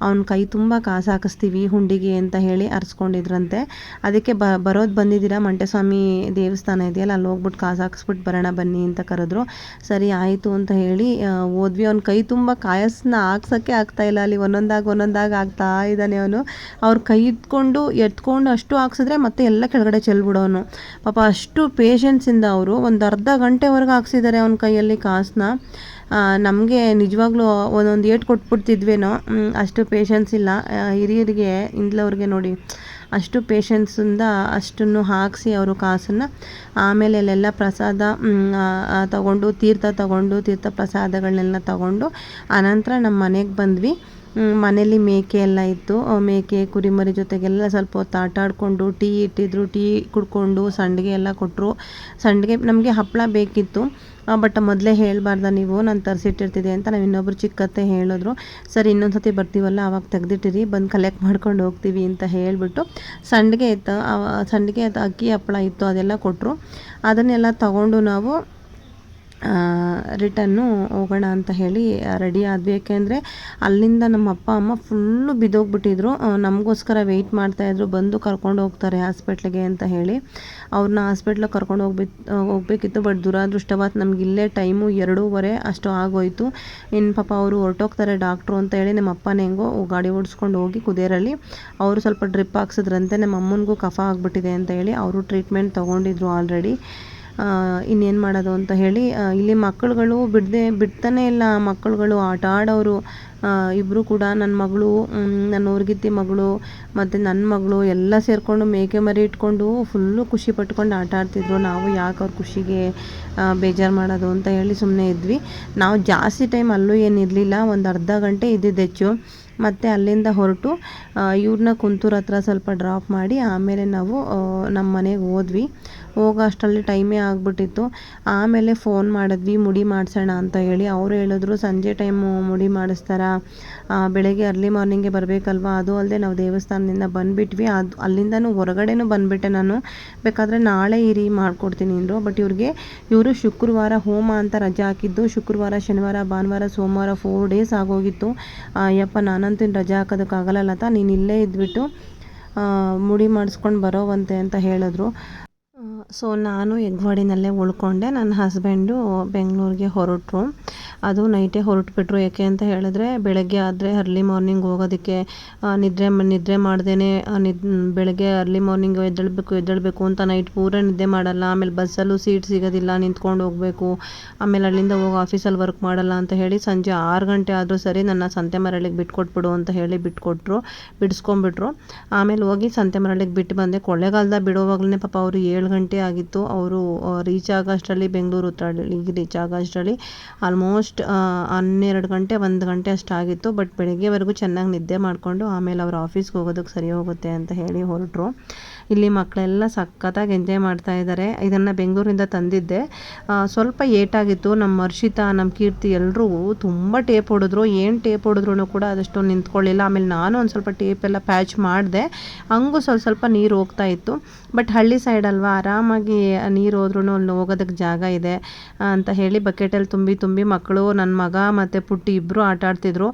ಅವ್ನ ಕೈ ತುಂಬ ಕಾಸು ಹಾಕಿಸ್ತೀವಿ, ಹುಂಡಿಗೆ ಅಂತ ಹೇಳಿ ಹರಿಸ್ಕೊಂಡಿದ್ರಂತೆ. ಅದಕ್ಕೆ ಬ, ಬರೋದು ಬಂದಿದ್ದೀರಾ, ಮಂಟೆಸ್ವಾಮಿ ದೇವಸ್ಥಾನ ಇದೆಯಲ್ಲ, ಅಲ್ಲಿ ಹೋಗ್ಬಿಟ್ಟು ಕಾಸು ಹಾಕಿಸ್ಬಿಟ್ಟು ಬರೋಣ ಬನ್ನಿ ಅಂತ ಕರೆದ್ರು. ಸರಿ, ಆಯಿತು ಅಂತ ಹೇಳಿ ಹೋದ್ವಿ ಅವ್ನ ಕೈ ತುಂಬ ಕಾಯಸ್ನ ಹಾಕ್ಸೋಕ್ಕೆ ಆಗ್ತಾಯಿಲ್ಲ ಅಲ್ಲಿ ಒಂದೊಂದಾಗಿ ಒಂದೊಂದಾಗಿ ಆಗ್ತಾ ಇದ್ದಾನೆ ಅವನು. ಅವ್ರ ಕೈ ಇದ್ಕೊಂಡು ಎತ್ಕೊಂಡು ಅಷ್ಟು ಹಾಕ್ಸಿದ್ರೆ ಮತ್ತೆ ಎಲ್ಲ ಕೆಳಗಡೆ ಚೆಲ್ಬಿಡೋನು ಪಾಪ ಅಷ್ಟು ಪೇಷನ್ಸಿಂದ ಅವರು. ಒಂದು ಅರ್ಧ ಗಂಟೆವರೆಗೂ ಹಾಕ್ಸಿದ್ದಾರೆ ಅವನ ಕೈಯಲ್ಲಿ ಕಾಸನ್ನ ನಮಗೆ ನಿಜವಾಗ್ಲೂ ಒಂದೊಂದು ಏಟ್ ಕೊಟ್ಬಿಡ್ತಿದ್ವೇನೋ. ಅಷ್ಟು ಪೇಷನ್ಸ್ ಇಲ್ಲ. ಹಿರಿಯರಿಗೆ, ಇಂದ್ಲವ್ರಿಗೆ ನೋಡಿ. ಅಷ್ಟು ಪೇಷನ್ಸಿಂದ ಅಷ್ಟನ್ನು ಹಾಕಿಸಿ ಅವರು ಕಾಸನ್ನು ಆಮೇಲೆ ಅಲ್ಲೆಲ್ಲ ಪ್ರಸಾದ ತಗೊಂಡು, ತೀರ್ಥ ತಗೊಂಡು, ತೀರ್ಥ ಪ್ರಸಾದಗಳನ್ನೆಲ್ಲ ತಗೊಂಡು ಆನಂತರ ನಮ್ಮ ಮನೆಗೆ ಬಂದ್ವಿ. ಮನೇಲಿ ಮೇಕೆ ಎಲ್ಲ ಇತ್ತು. ಮೇಕೆ, ಕುರಿಮರಿ ಜೊತೆಗೆಲ್ಲ ಸ್ವಲ್ಪ ಹೊತ್ತು ಆಟಾಡಿಕೊಂಡು ಟೀ ಇಟ್ಟಿದ್ರು, ಟೀ ಕುಡ್ಕೊಂಡು ಸಂಡಿಗೆ ಎಲ್ಲ ಕೊಟ್ಟರು. ಸಂಡಿಗೆ ನಮಗೆ ಹಪ್ಪಳ ಬೇಕಿತ್ತು. ಬಟ್ ಮೊದಲೇ ಹೇಳಬಾರ್ದ ನೀವು, ನಾನು ತರಿಸಿಟ್ಟಿರ್ತಿದ್ದೆ ಅಂತ ನಾವು ಇನ್ನೊಬ್ರು ಚಿಕ್ಕತ್ತೆ ಹೇಳಿದ್ರು. ಸರಿ ಇನ್ನೊಂದು ಸತಿ ಬರ್ತೀವಲ್ಲ, ಅವಾಗ ತೆಗೆದಿಟ್ಟಿರಿ, ಬಂದು ಕಲೆಕ್ಟ್ ಮಾಡ್ಕೊಂಡು ಹೋಗ್ತೀವಿ ಅಂತ ಹೇಳಿಬಿಟ್ಟು ಸಂಡಿಗೆ ಇತ್ತು ಸಂಡಿಗೆ ಅಕ್ಕಿ ಹಪ್ಪಳ ಇತ್ತು, ಅದೆಲ್ಲ ಕೊಟ್ಟರು ಅದನ್ನೆಲ್ಲ ತಗೊಂಡು ನಾವು ರಿಟನ್ನು ಹೋಗೋಣ ಅಂತ ಹೇಳಿ ರೆಡಿ ಆದ್ವಿ. ಯಾಕೆಂದರೆ ಅಲ್ಲಿಂದ ನಮ್ಮ ಅಪ್ಪ, ಅಮ್ಮ ಫುಲ್ಲು ಬಿದ್ದೋಗ್ಬಿಟ್ಟಿದ್ರು. ನಮಗೋಸ್ಕರ ವೆಯ್ಟ್ ಮಾಡ್ತಾಯಿದ್ರು ಬಂದು ಕರ್ಕೊಂಡು ಹೋಗ್ತಾರೆ ಹಾಸ್ಪಿಟ್ಲಿಗೆ ಅಂತ ಹೇಳಿ. ಅವ್ರನ್ನ ಹಾಸ್ಪಿಟ್ಲಿಗೆ ಕರ್ಕೊಂಡು ಹೋಗ್ಬೇಕು ಹೋಗ್ಬೇಕಿತ್ತು. ಬಟ್ ದುರಾದೃಷ್ಟವಾದ ನಮ್ಗೆ ಇಲ್ಲೇ ಟೈಮು ಎರಡೂವರೆ ಅಷ್ಟು ಆಗೋಯಿತು. ಇನ್ನು ಪಾಪ ಅವರು ಹೊರಟೋಗ್ತಾರೆ ಡಾಕ್ಟ್ರು ಅಂತ ಹೇಳಿ ನಮ್ಮ ಅಪ್ಪನೇ ಹೆಂಗೋ ಗಾಡಿ ಓಡಿಸ್ಕೊಂಡು ಹೋಗಿ ಕುದೇರಲ್ಲಿ ಅವರು ಸ್ವಲ್ಪ ಡ್ರಿಪ್ ಹಾಕ್ಸಿದ್ರಂತೆ. ನಮ್ಮ ಅಮ್ಮನಿಗೂ ಕಫ ಆಗಿಬಿಟ್ಟಿದೆ ಅಂತ ಹೇಳಿ ಅವರು ಟ್ರೀಟ್ಮೆಂಟ್ ತೊಗೊಂಡಿದ್ರು ಆಲ್ರೆಡಿ. ಇನ್ನೇನು ಮಾಡೋದು ಅಂತ ಹೇಳಿ ಇಲ್ಲಿ ಮಕ್ಕಳುಗಳು ಬಿಡದೆ, ಬಿಡ್ತಾನೆ ಇಲ್ಲ ಮಕ್ಕಳುಗಳು. ಆಟ ಆಡೋರು ಇಬ್ಬರು ಕೂಡ ನನ್ನ ಮಗಳು ನನ್ನ ಊರ್ಗಿತ್ತಿ ಮಗಳು ಮತ್ತು ನನ್ನ ಮಗಳು ಎಲ್ಲ ಸೇರಿಕೊಂಡು ಮೇಕೆ ಮರಿ ಇಟ್ಕೊಂಡು ಫುಲ್ಲು ಖುಷಿ ಪಟ್ಕೊಂಡು ಆಟ ಆಡ್ತಿದ್ರು. ನಾವು ಯಾಕೆ ಅವ್ರ ಖುಷಿಗೆ ಬೇಜಾರು ಮಾಡೋದು ಅಂತ ಹೇಳಿ ಸುಮ್ಮನೆ ಇದ್ವಿ. ನಾವು ಜಾಸ್ತಿ ಟೈಮ್ ಅಲ್ಲೂ ಏನು ಇರಲಿಲ್ಲ. ಒಂದು ಅರ್ಧ ಗಂಟೆ ಇದ್ದಿದ್ದು ಹೆಚ್ಚು. ಮತ್ತು ಅಲ್ಲಿಂದ ಹೊರಟು ಇವ್ರನ್ನ ಕುಂತೂರು ಹತ್ರ ಸ್ವಲ್ಪ ಡ್ರಾಪ್ ಮಾಡಿ ಆಮೇಲೆ ನಾವು ನಮ್ಮ ಮನೆಗೆ ಹೋದ್ವಿ. ಹೋಗೋ ಅಷ್ಟರಲ್ಲಿ ಟೈಮೇ ಆಗಿಬಿಟ್ಟಿತ್ತು. ಆಮೇಲೆ ಫೋನ್ ಮಾಡಿದ್ವಿ, ಮುಡಿ ಮಾಡಿಸೋಣ ಅಂತ ಹೇಳಿ. ಅವರು ಹೇಳಿದ್ರು, ಸಂಜೆ ಟೈಮು ಮುಡಿ ಮಾಡಿಸ್ತಾರಾ. ಬೆಳಗ್ಗೆ ಅರ್ಲಿ ಮಾರ್ನಿಂಗೇ ಬರಬೇಕಲ್ವಾ? ಅದು ಅಲ್ಲದೆ ನಾವು ದೇವಸ್ಥಾನದಿಂದ ಬಂದುಬಿಟ್ವಿ. ಅದು, ಅಲ್ಲಿಂದನೂ ಹೊರಗಡೆನೂ ಬಂದುಬಿಟ್ಟೆ ನಾನು. ಬೇಕಾದರೆ ನಾಳೆ ಇರಿ ಮಾಡಿಕೊಡ್ತೀನಿ ಅಂದರು. ಬಟ್ ಇವ್ರಿಗೆ, ಇವರು ಶುಕ್ರವಾರ ಹೋಮ ಅಂತ ರಜೆ ಹಾಕಿದ್ದು. ಶುಕ್ರವಾರ, ಶನಿವಾರ, ಭಾನುವಾರ, ಸೋಮವಾರ ಫೋರ್ ಡೇಸ್ ಆಗೋಗಿತ್ತು. ಅಯ್ಯಪ್ಪ ಯಪ್ಪ, ನಾನಂತೂ ರಜೆ ಹಾಕೋದಕ್ಕಾಗಲ್ಲ ಲತಾ. ನೀನು ಇಲ್ಲೇ ಇದ್ಬಿಟ್ಟು ಮುಡಿ ಮಾಡಿಸ್ಕೊಂಡು ಬರೋವಂತೆ ಅಂತ ಹೇಳಿದ್ರು. ಸೊ ನಾನು ಎಗ್ವಾಡಿನಲ್ಲೇ ಉಳ್ಕೊಂಡೆ. ನನ್ನ ಹಸ್ಬೆಂಡು ಬೆಂಗಳೂರಿಗೆ ಹೊರಟರು. ಅದು ನೈಟೇ ಹೊರಟುಬಿಟ್ರು. ಯಾಕೆ ಅಂತ ಹೇಳಿದ್ರೆ, ಬೆಳಗ್ಗೆ ಆದರೆ ಅರ್ಲಿ ಮಾರ್ನಿಂಗ್ ಹೋಗೋದಕ್ಕೆ ನಿದ್ರೆ ನಿದ್ರೆ ಮಾಡ್ದೇ ನಿದ್, ಬೆಳಗ್ಗೆ ಅರ್ಲಿ ಮಾರ್ನಿಂಗ್ ಎದ್ದೇಳಬೇಕು ಎದ್ದೇಳಬೇಕು ಅಂತ ನೈಟ್ ಪೂರ ನಿದ್ದೆ ಮಾಡಲ್ಲ. ಆಮೇಲೆ ಬಸ್ಸಲ್ಲೂ ಸೀಟ್ ಸಿಗೋದಿಲ್ಲ, ನಿಂತ್ಕೊಂಡು ಹೋಗಬೇಕು. ಆಮೇಲೆ ಅಲ್ಲಿಂದ ಹೋಗಿ ಆಫೀಸಲ್ಲಿ ವರ್ಕ್ ಮಾಡಲ್ಲ ಅಂತ ಹೇಳಿ ಸಂಜೆ ಆರು ಗಂಟೆ ಆದರೂ ಸರಿ ನನ್ನ ಸಂತೆ ಮರಳಿಗೆ ಬಿಟ್ಕೊಟ್ಬಿಡು ಅಂತ ಹೇಳಿ ಬಿಟ್ಕೊಟ್ರು ಬಿಡಿಸ್ಕೊಂಬಿಟ್ರು ಆಮೇಲೆ ಹೋಗಿ ಸಂತೆ ಮರಳಿಗೆ ಬಿಟ್ಟು ಬಂದೆ. ಕೊಳ್ಳೆಗಾಲದ ಬಿಡೋವಾಗಲೇ ಪಾಪ ಅವರು ಏಳು ಗಂಟೆ ಆಗಿತ್ತು. ಅವರು ರೀಚ್ ಆಗೋಷ್ಟರಲ್ಲಿ ಬೆಂಗಳೂರು ಉತ್ತರಹಳ್ಳಿಗೆ ರೀಚ್ ಆಗೋಷ್ಟರಲ್ಲಿ ಆಲ್ಮೋಸ್ಟ್ ಹನ್ನೆರಡು ಗಂಟೆ, ಒಂದು ಗಂಟೆ ಅಷ್ಟಾಗಿತ್ತು ಬಟ್ ಬೆಳಗ್ಗೆವರೆಗೂ ಚೆನ್ನಾಗಿ ನಿದ್ದೆ ಮಾಡಿಕೊಂಡು ಆಮೇಲೆ ಅವ್ರ ಆಫೀಸ್ಗೆ ಹೋಗೋದಕ್ಕೆ ಸರಿ ಹೋಗುತ್ತೆ ಅಂತ ಹೇಳಿ ಹೊರಟರು. ಇಲ್ಲಿ ಮಕ್ಕಳೆಲ್ಲ ಸಖತ್ತಾಗಿ ಎಂಜಾಯ್ ಮಾಡ್ತಾ ಇದ್ದಾರೆ ಇದನ್ನು ಬೆಂಗಳೂರಿಂದ ತಂದಿದ್ದೆ. ಸ್ವಲ್ಪ ಏಟಾಗಿತ್ತು. ನಮ್ಮ ಹರ್ಷಿತಾ ನಮ್ಮ ಕೀರ್ತಿ ಎಲ್ಲರೂ ತುಂಬ ಟೇಪ್ ಹೊಡೆದ್ರು. ಏನು ಟೇಪ್ ಹೊಡೆದ್ರು ಕೂಡ ಅದಷ್ಟು ನಿಂತ್ಕೊಳ್ಳಿಲ್ಲ. ಆಮೇಲೆ ನಾನು ಒಂದು ಸ್ವಲ್ಪ ಟೇಪ್ ಎಲ್ಲ ಪ್ಯಾಚ್ ಮಾಡಿದೆ. ಹಂಗೂ ಸ್ವಲ್ಪ ಸ್ವಲ್ಪ ನೀರು ಹೋಗ್ತಾ ಇತ್ತು. ಬಟ್ ಹಳ್ಳಿ ಸೈಡ್ ಅಲ್ವಾ, ಆರಾಮಾಗಿ ನೀರು ಹೋದ್ರೂ ಅಲ್ಲಿ ಹೋಗೋದಕ್ಕೆ ಜಾಗ ಇದೆ. ಅಂತ ಹೇಳಿ ಬಕೆಟಲ್ಲಿ ತುಂಬಿ ತುಂಬಿ ಮಕ್ಕಳು ನನ್ನ ಮಗ ಮತ್ತು ಪುಟ್ಟಿ ಇಬ್ಬರು ಆಟ ಆಡ್ತಿದ್ರು.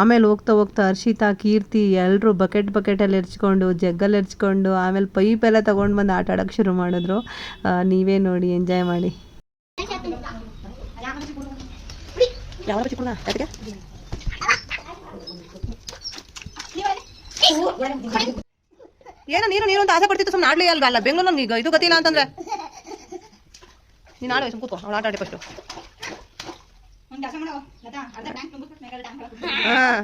ಆಮೇಲೆ ಹೋಗ್ತಾ ಹೋಗ್ತಾ ಹರ್ಷಿತಾ, ಕೀರ್ತಿ ಎಲ್ಲರೂ ಬಕೆಟ್ ಬಕೆಟಲ್ಲಿ ಎರ್ಚ್ಕೊಂಡು ಜಗ್ಗಲ್ಲಿ ಎರ್ಚ್ಕೊಂಡು, ಆಮೇಲೆ ಪೈಪ್ ಎಲ್ಲ ತೊಗೊಂಡು ಬಂದು ಆಟ ಆಡೋಕ್ಕೆ ಶುರು ಮಾಡಿದ್ರು. ನೀವೇ ನೋಡಿ ಎಂಜಾಯ್ ಮಾಡಿ. ಏನೋ ನೀರು ನೀರು ಅಂತ ಆಸೆ ಪಡ್ತಿತ್ತು ಸುಮ್ಮನೆ ಆಡ್ಲಿ ಅಲ್ವಾ? ಅಲ್ಲ ಬೆಂಗಳೂರು ನಮ್ಗೆ ಈಗ ಇದು ಗೊತ್ತಿಲ್ಲ ಅಂತಂದ್ರೆ? ನೀನು ಆಡೋ ಸುಮ್ಮ ಕೂತ್ಕೋ ಅವಳು ಆಟ ಆಡಿ ಫಸ್ಟು ಹಾಂ.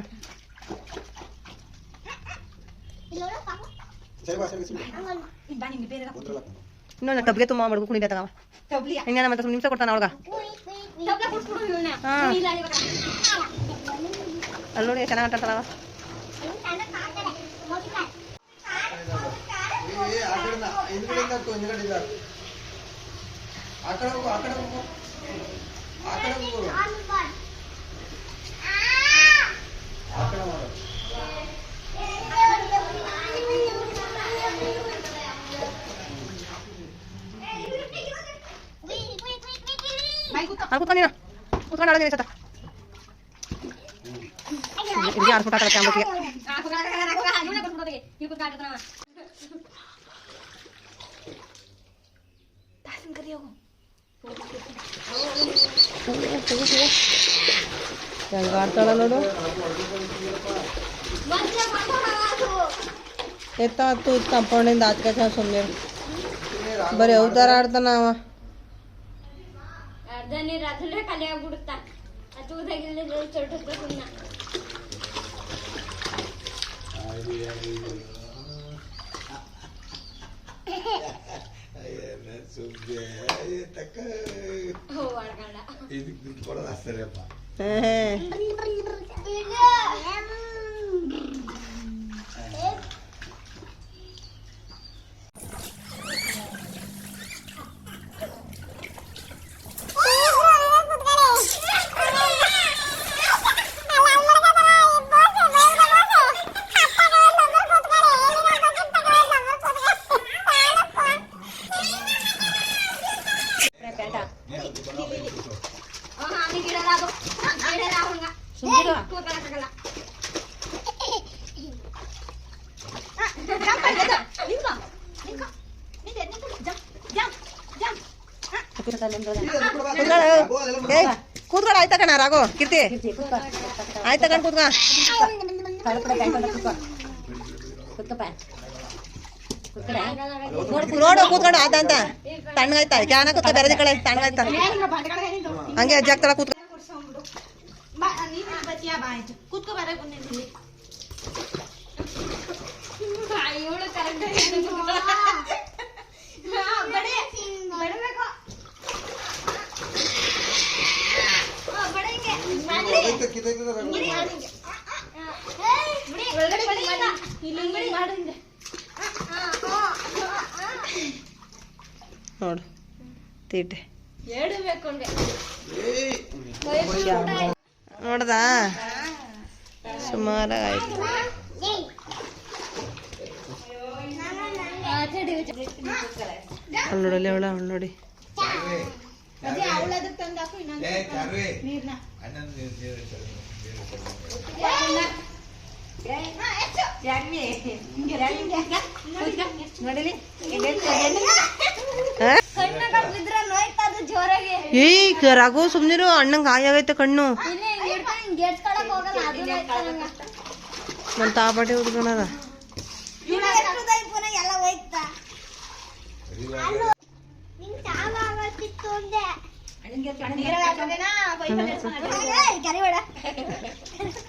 ಇನ್ನೊಂದು ಟಬ್ಗೆ ತುಂಬ ಮಾಡ್ಕೊ ಕುಣಿದೆ ತಗವ ಹಿಂಗೆ ಮತ್ತೆ ನಿಮಿಷ ಕೊಡ್ತಾನ ಅವಳಗ? ಅಲ್ಲಿ ನೋಡಿ ಚೆನ್ನಾಗಿ ಆಟ ಆಡ್ತಾನವ ಏ ಆ ಕಡೆಯಿಂದ ಹಿಂದ್ಗಡೆಯಿಂದ ಹಾಕು, ಹಿಂದ್ಗಡೆಯಿಂದ ಆ ಕಡೆ ಹೋಗು ಆ ಕಡೆ ಹೋಗು ಆ ಕಡೆ ಹೋಗು ಆ ಕಡೆ ಮಾಡು ಅಲ್ಲಿ ಕೂತ್ಕೊಂಡು ನೀನು ಕೂತ್ಕೊಂಡು ಆಡೋದು ಸತ ಇಲ್ಲಿ ಆಡ್ಸ್ಬಿಟ್ಟು ಆಟ ಆಡಕ್ಕೆ ಅಂಬತ್ತಿಗೆ ಹೆಂಗ ಆಡ್ತಾಳ ನೋಡು ಎತ್ತ ಹತ್ತು ಇದು ಕಂಪೌಂಡಿಂದ ಆಚೆ ಸುಮ್ಮನೆ ಬರೀ ಅವತಾರ ಆಡ್ತಾನ ಅವ ಅರ್ಧ ನೀರು ಅದನ್ನೇ ಖಾಲಿ ಆಗ್ಬಿಡುತ್ತಾ Ay, ay, ay, ay, ay, ay, ay, ay, ay, ಹುಂಗ ಕೂತ್ಕೊಳ್ಳಕ್ಕಾಗಲ್ಲ ಕೂತ್ಕೊಳ ಆಯ್ತಾ ಕಣ ರಾಘು ಕೀರ್ತಿ ಆಯ್ತಾ ಕಣ್ ಕೂತ್ಕ ನೋಡು ಕೂತ್ಕೊಂಡು ಆತ ಅಂತ ತಣ್ಣಗಾಯ್ತಾ ಕ್ಯಾನ ಕೂತ ಬೆರದಿ ಕಳೆ ತಣ್ಣಗಾಯ್ತಾ ಹಂಗೆ ಅಜ್ಜಿ ಆಗ್ತಾಳ ಕೂತ್ಕ ಇವಳು ಬಾ ಆಯ್ತು. ಬಡಬೇಕು. ಬಡ ಹಿಂಗೆ? ಕಿತ್ತೈತೆ, ಕಿತ್ತೈತೆ ಬಡಿ ಹಿಂಗೆ? ನೋಡು. ತೀಟೆ ಎರಡು ಬೇಕು ಹಂಗೆ. ಏಯ್, ನೋಡ್ದಾ? ಸುಮಾರಾಗಿ ಆಯ್ತು ಅವಳು ನೋಡಿ. ಅವಳ ಅವಳು ನೋಡಿ ಏ, ರಘು ಸುಮ್ನಿರು ಅಣ್ಣಂಗ್ ಆಯಾಗೈತೆ ಕಣ್ಣು. ಇಲ್ಲಿ ಹಿಡ್ಕೊಂಡು ಗೆಡ್ಸ್ಕೊಳಕ್ ಹೋಗಲ್ಲ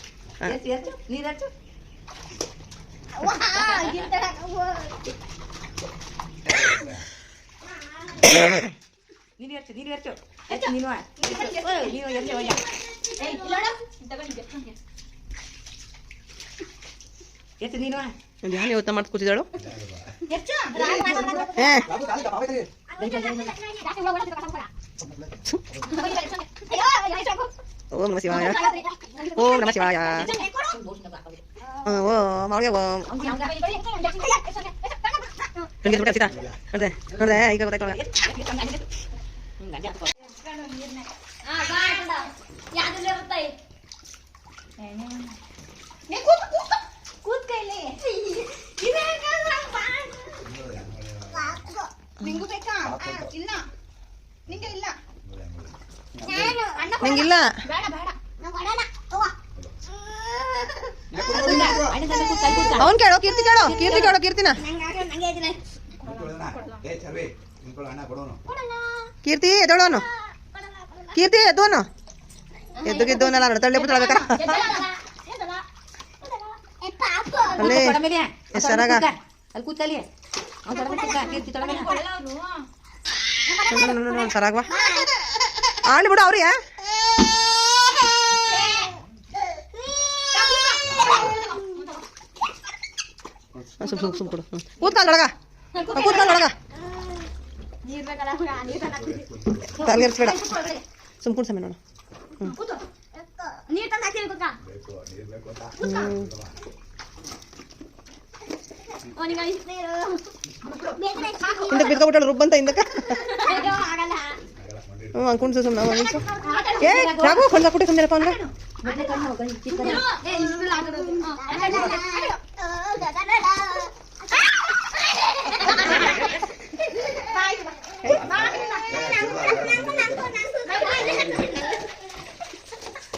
ಎತ್ಕೊಳಂಗ. ನನ್ನ ತಾಪಾಟಿ ಹುಡ್ಕೊಂಡದ ನಿಂಗ್ ಚಾವ ನೀನು ಅಂದೆ. ವಾ, ಗಿಲ್ತಾಡಕ್ ನೀನು ಯಾರು ಇವತ್ತ ಮಾಡ್ತಾ ಕೂತಿದ್ದಾಳು ಏ ಬಾಬು ಕಾಲು ಕಪ್ಪ ಆಯ್ತು ರೀ. ಓಂ ನಮ ಶಿವಾಯ ಓಂ ನಮ ಶಿವಾಯ ಓ ಮಾವಿಗೆ ಓಂ ನನಗೆ ಸುಟ್ಟ ಸೀತಾ ನೋಡ್ದೆ ನೋಡ್ದೆ ಈಗ ಗೊತ್ತಾಯ್ತು ನನಗೆ. ಆ, ಬಾ ಆಟದ. ಯಾವ್ದ್ರಲ್ಲಿ ಇರುತ್ತೆ? ಕೂತ್ಕೊ ಇಲ್ಲಿ. ಇದೇ ಕಣೋ, ಬಾ. ನಿಂಗೂ ಬೇಕಾ ಆ, ಇಲ್ಲ ನಿಂಗೆ ಇಲ್ಲ ನಾನು ಅಣ್ಣ ಕೊಡಲ್ಲ. ನಿಂಗಿಲ್ಲ. ಅವನ್ ಕೇಳೋ ಕೀರ್ತಿ ಕೇಳೋ ಕೀರ್ತಿ ಕೇಳೋ ಕೀರ್ತಿನ. ಕೀರ್ತಿ ಕೊಡಲ್ಲ. ಕೀರ್ತಿ ಎದ್ದೋನು ಎದ್ದು ಗೆದ್ದೋನಲ್ಲ ನಡ್ತಳ್ಳಿ ಪಾಪು. ಅಲ್ಲಿ ಎಷ್ಟರಾಗ ಅಲ್ಲಿ ಕೂತಲ್ಲಿ ಅವ್ನು ಬಾ ಬಿಡು ಅವ್ರಿ ಸುಮ್ ಸುಮ್ ಸುಮ್ ಕೊಡು. ತಂದ್ ಹಾಕ್ತೀನಿ. ತಲೆಗೆರ್ಸ್ಬೇಡ ಸುಮ್ ಕುಣ್ ಸಮಯ ನೋಡು. ಹಿಂದಕ್ಕೆ ಬಿದ್ಕೊಬಿಟ್ಟಳು ರುಬ್ಬಂತ ಹಿಂದಕ್ಕೆ? ಅಯ್ಯೋ, ಆಗಲ್ಲ. ಹ್ಞೂ ಹಂಗೆ ಕುಣ್ಸು ಸುಮ್ಮನೆ ನಾವು ಕುಣ್ಸು ಏ ರಾಘು ಕೊಂದ ಕುಟ್ಟಿ ಸುಮ್ಮನೆಪ್ಪ ಹಂಗ ಇರು. ಏ, ಇಷ್ಟ್ರಲ್ಲಿ ಆಗೋದು. ಹ್ಮ್. ಆಗೋದು, ಆಗೋದು. ಓ, ಗಗನಡ. ಬಾಯ್. ಬಾಯ್. ನಂಗು, ನಂಗು, ನಂಗು.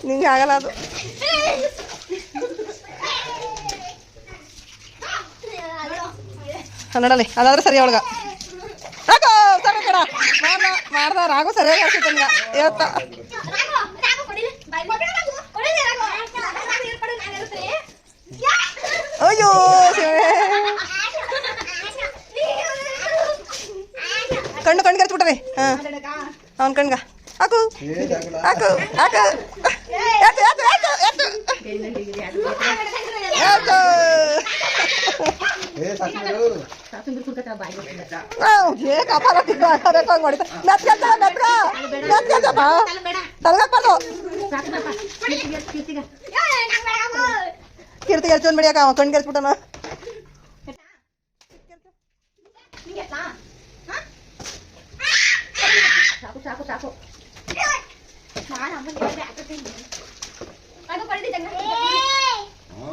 ನಿಂಗೆ ಆಗಲ್ಲ ಅದು ಕನ್ನಡಲ್ಲಿ ಅದಾದ್ರೆ ಸರಿ ಅವಳಗ ರಾಘು ಸರಿ ಕಡ ಮಾಡ್ದ ಮಾಡ್ದ ರಾಘು ಸರಿಯಾಗಿ ಆಡ್ಸೈತೆ ನನ್ಗ ಇವತ್ತ ರಾಘು, ರಾಘು, ಕೊಡಿಲಿ. ಬಾಯ್. ಕೊಡಿಲಿ, ರಾಘು. ಕೊಡಿಲಿ, ರಾಘು. ರಾಘು, ಇಲ್ಲಿ ಕೊಡು, ನಾನು ಇರ್ತೀನಿ. ಯಾ. ಅಯ್ಯೋ ಶಿವೇ. ಕಣ್ಣು ಕಣ್ಣಿಗೆ ಹರ್ಚ್ಬಿಟ್ಟವೆ ಹಾ ಅವ್ನ ಕಣ್ಗ ಹಾಕು ಏ ಜಾಗಲ ಹಾಕು ಹಾಕು ಎತ್ತು ಎತ್ತು ಎತ್ತು ಎತ್ತು ಎತ್ತು ಕೀರ್ತಿ ಎಳ್ಚೊಂದು ಬಿಡಿಯಾಕ ಅವ ಕಣ್ಗೆ ಹರ್ಚ್ಬಿಟ್ಟನ ಸಾಕು ಸಾಕು ಸಾಕು ರಾಘು, ಕೊಡಿಲಿ, ಜಗ್ಗ. ಹ್ಞೂ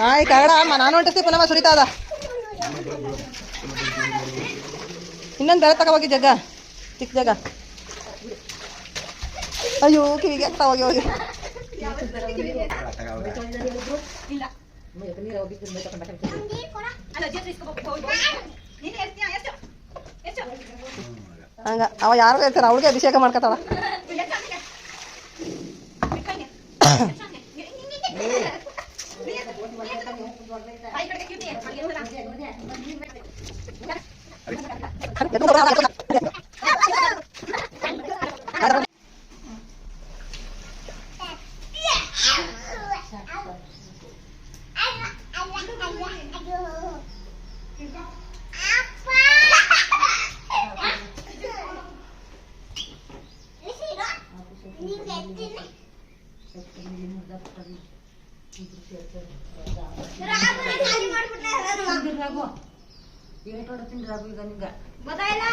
ಆಯ್ ಕನ್ನಡ ಅಮ್ಮ ನಾನು ಹೊಂಟಿಸ್ತಿ ಪುನಃ ಸುರಿತಾ ಅದ. ಇನ್ನೊಂದು ಬೆಳೆ ಹೋಗಿ ಜಗ್ಗ ಚಿಕ್ಕ ಜಗ ಅಯ್ಯೋ ಕಿವಿಗೆ ಆಗ್ತಾ ಹೋಗಿ ಹೋಗಿ. ಹಂಗ ಅವ ಯಾರು ಹೇಳ್ತಾರ ಅವಳಿಗೆ ಅಭಿಷೇಕ ಮಾಡ್ಕೊತಾಳ ಬಾಯಿ ಕಡೆಗೆ ಕಿವಿ ಅಲ್ಲಿ ಇರೋದಾ? ರಾಗು ಏನು ತಿಂದು ರಾಗು ಈಗ ನಿಂಗೆ ಗೊತ್ತಾಯಿಲ್ಲ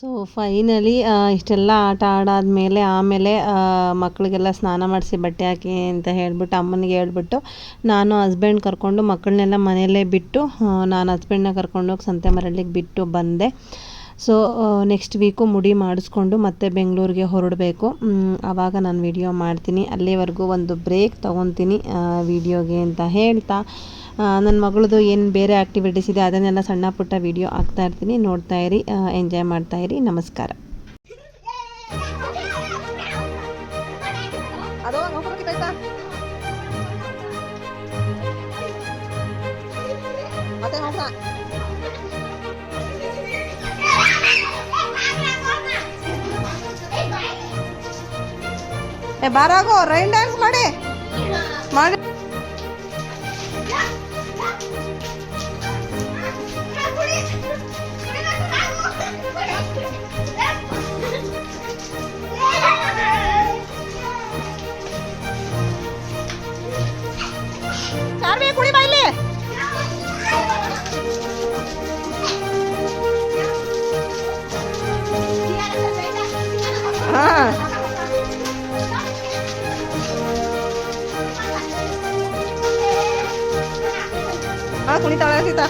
ಸೊ ಫೈನಲಿ ಇಷ್ಟೆಲ್ಲ ಆಟ ಆಡಾದ್ಮೇಲೆ ಆಮೇಲೆ ಮಕ್ಕಳಿಗೆಲ್ಲ ಸ್ನಾನ ಮಾಡಿಸಿ ಬಟ್ಟೆ ಹಾಕಿ ಅಂತ ಹೇಳ್ಬಿಟ್ಟು ಅಮ್ಮನಿಗೆ ಹೇಳ್ಬಿಟ್ಟು ನಾನು ಹಸ್ಬೆಂಡ್ ಕರ್ಕೊಂಡು ಮಕ್ಕಳನ್ನೆಲ್ಲ ಮನೆಯಲ್ಲೇ ಬಿಟ್ಟು ನಾನು ಹಸ್ಬೆಂಡ್ನ ಕರ್ಕೊಂಡೋಗಿ ಸಂತೆ ಮರಳಿಗೆ ಬಿಟ್ಟು ಬಂದೆ. ಸೊ ನೆಕ್ಸ್ಟ್ ವೀಕು ಮುಡಿ ಮಾಡಿಸ್ಕೊಂಡು ಮತ್ತೆ ಬೆಂಗಳೂರಿಗೆ ಹೊರಡಬೇಕು. ಆವಾಗ ನಾನು ವಿಡಿಯೋ ಮಾಡ್ತೀನಿ. ಅಲ್ಲಿವರೆಗೂ ಒಂದು ಬ್ರೇಕ್ ತೊಗೊತೀನಿ ವಿಡಿಯೋಗೆ ಅಂತ ಹೇಳ್ತಾ. ನನ್ನ ಮಗಳದು ಏನು ಬೇರೆ ಆ್ಯಕ್ಟಿವಿಟೀಸ್ ಇದೆ, ಅದನ್ನೆಲ್ಲ ಸಣ್ಣ ಪುಟ್ಟ ವಿಡಿಯೋ ಹಾಕ್ತಾ ಇರ್ತೀನಿ. ನೋಡ್ತಾ ಇರಿ ಎಂಜಾಯ್ ಮಾಡ್ತಾ ಇರಿ. ನಮಸ್ಕಾರ. ಬಾರಾಗೋ, ರೈನ್ ಡ್ಯಾನ್ಸ್ ಮಾಡಿ. ಮಾಡಿ. ಹಾಂ ಕುಣಿತಾಳೆ ಸೀತಾ